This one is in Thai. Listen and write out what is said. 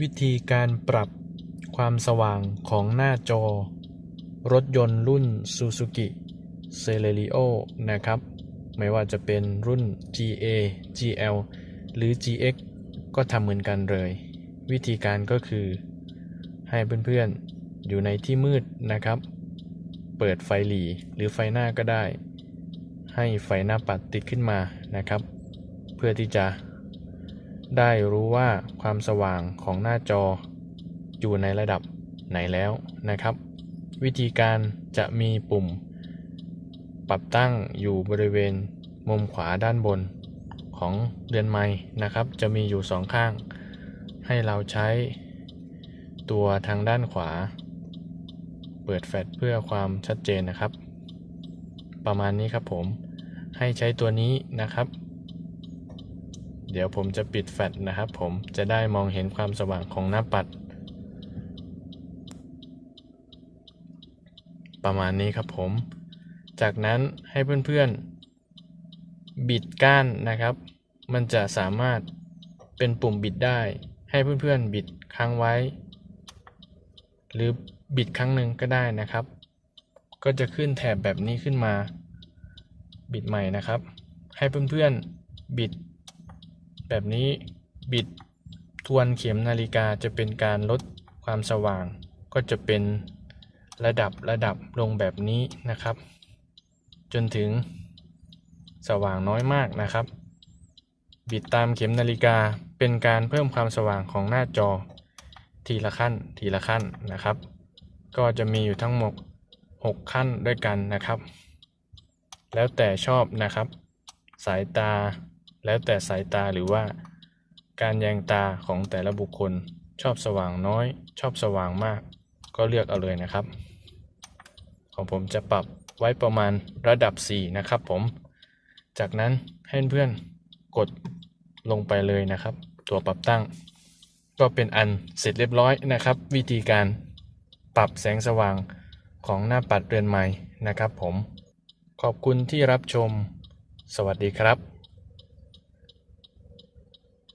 วิธีการปรับความสว่างของหน้าจอ รถยนต์รุ่น Suzuki Celerio นะครับ ไม่ว่าจะเป็นรุ่น GA GL หรือ GX ก็ทำเหมือนกันเลย วิธีการก็คือ ให้เพื่อนๆ อยู่ในที่มืดนะครับ เปิดไฟหลีหรือไฟหน้าก็ได้ ให้ไฟหน้าปัดติดขึ้นมานะครับ เพื่อที่จะ ได้รู้ว่าความสว่างของหน้าจอ อยู่ในระดับไหนแล้วนะครับ วิธีการจะมีปุ่ม ปรับตั้งอยู่บริเวณมุมขวาด้านบนของเรือนไม้นะครับ จะมีอยู่สองข้าง ให้เราใช้ตัวทางด้านขวา เปิดแฟลชเพื่อความชัดเจนนะครับ ประมาณนี้ครับผมให้ใช้ตัวนี้นะครับ เดี๋ยวผมจะปิดแฟลชนะครับผมจะได้มองเห็นความสว่างของหน้าปัด ประมาณนี้ครับผม จากนั้นให้เพื่อนๆ บิดก้านนะครับ มันจะสามารถเป็นปุ่มบิดได้ ให้เพื่อนๆ บิดค้างไว้ หรือบิดครั้งหนึ่งก็ได้นะครับ ก็จะขึ้นแถบแบบนี้ขึ้นมา บิดใหม่นะครับ ให้เพื่อนๆ บิด แบบนี้บิดทวนเข็มนาฬิกาจะเป็นการลดความสว่าง ก็จะเป็นระดับระดับลงแบบนี้นะครับ จนถึงสว่างน้อยมากนะครับ บิดตามเข็มนาฬิกาเป็นการเพิ่มความสว่างของหน้าจอ ทีละขั้นทีละขั้นนะครับ ก็จะมีอยู่ทั้งหมด 6 ขั้นด้วยกันนะครับ แล้วแต่ชอบนะครับ สายตา แล้วแต่สายตาหรือว่า การแยงตาของแต่ละบุคคล ชอบสว่างน้อย ชอบสว่างมาก ก็เลือกเอาเลยนะครับ ของผมจะปรับไว้ประมาณระดับ 4 นะครับผม จากนั้นให้เพื่อนกดลงไปเลยนะครับ ตัวปรับตั้ง ก็เป็นอันเสร็จเรียบร้อยนะครับ วิธีการปรับแสงสว่างของหน้าปัดเรือนไม้นะครับผม ขอบคุณที่รับชม สวัสดีครับ